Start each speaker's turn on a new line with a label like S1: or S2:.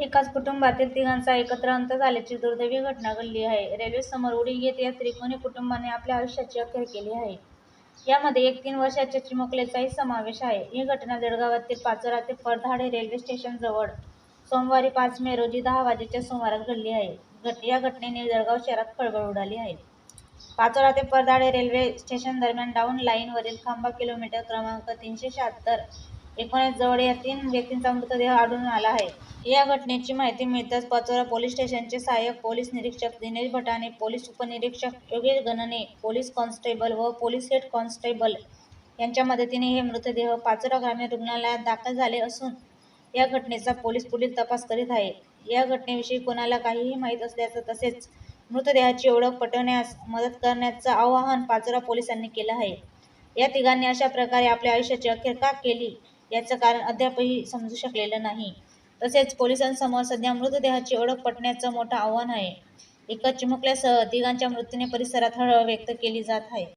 S1: एकाच कुटुंबातील तिघांचा एकत्र अंत झाल्याची दुर्दैवी घटना घडली आहे. रेल्वेसमोर उडी घेत या त्रिकोणी कुटुंबाने आपल्या आयुष्याची अखेर केली आहे. यामध्ये एक तीन वर्षाच्या चिमुकलेचाही समावेश आहे. ही घटना जळगावातील पाचोरा ते परधाडे रेल्वे स्टेशनजवळ सोमवारी पाच मे रोजी दहा वाजेच्या सुमारास घडली आहे. घट या घटनेने जळगाव शहरात खळबळ उडाली आहे. पाचोरा ते परधाडे रेल्वे स्टेशन दरम्यान डाऊन लाईनवरील खांबा किलोमीटर क्रमांक तीनशे शहात्तर एकोणीस जवळ या तीन व्यक्तींचा मृतदेह आढळून आला आहे. या घटनेची माहिती मिळताच पाचोरा पोलीस स्टेशनचे सहाय्यक पोलीस निरीक्षक दिनेश भटाणे पोलीस उपनिरीक्षक योगेश गणने पोलीस कॉन्स्टेबल व पोलीस हेड कॉन्स्टेबल यांच्या मदतीने हे मृतदेह पाचोरा ग्रामीण रुग्णालयात दाखल झाले असून या घटनेचा पोलीस पुढील तपास करीत आहे. या घटनेविषयी कोणाला काहीही माहीत असल्याचं तसेच मृतदेहाची ओळख पटवण्यास मदत करण्याचं आवाहन पाचोरा पोलिसांनी केलं आहे. या तिघांनी अशा प्रकारे आपल्या आयुष्याची अखेर का केली याचं कारण अद्यापही समजू शकलेलं नाही. तसेच पोलिसांसमोर सध्या मृतदेहाची ओळख पटण्याचं मोठं आव्हान आहे. एका चिमुकल्यासह तिघांच्या मृत्यूने परिसरात हळहळ व्यक्त केली जात आहे.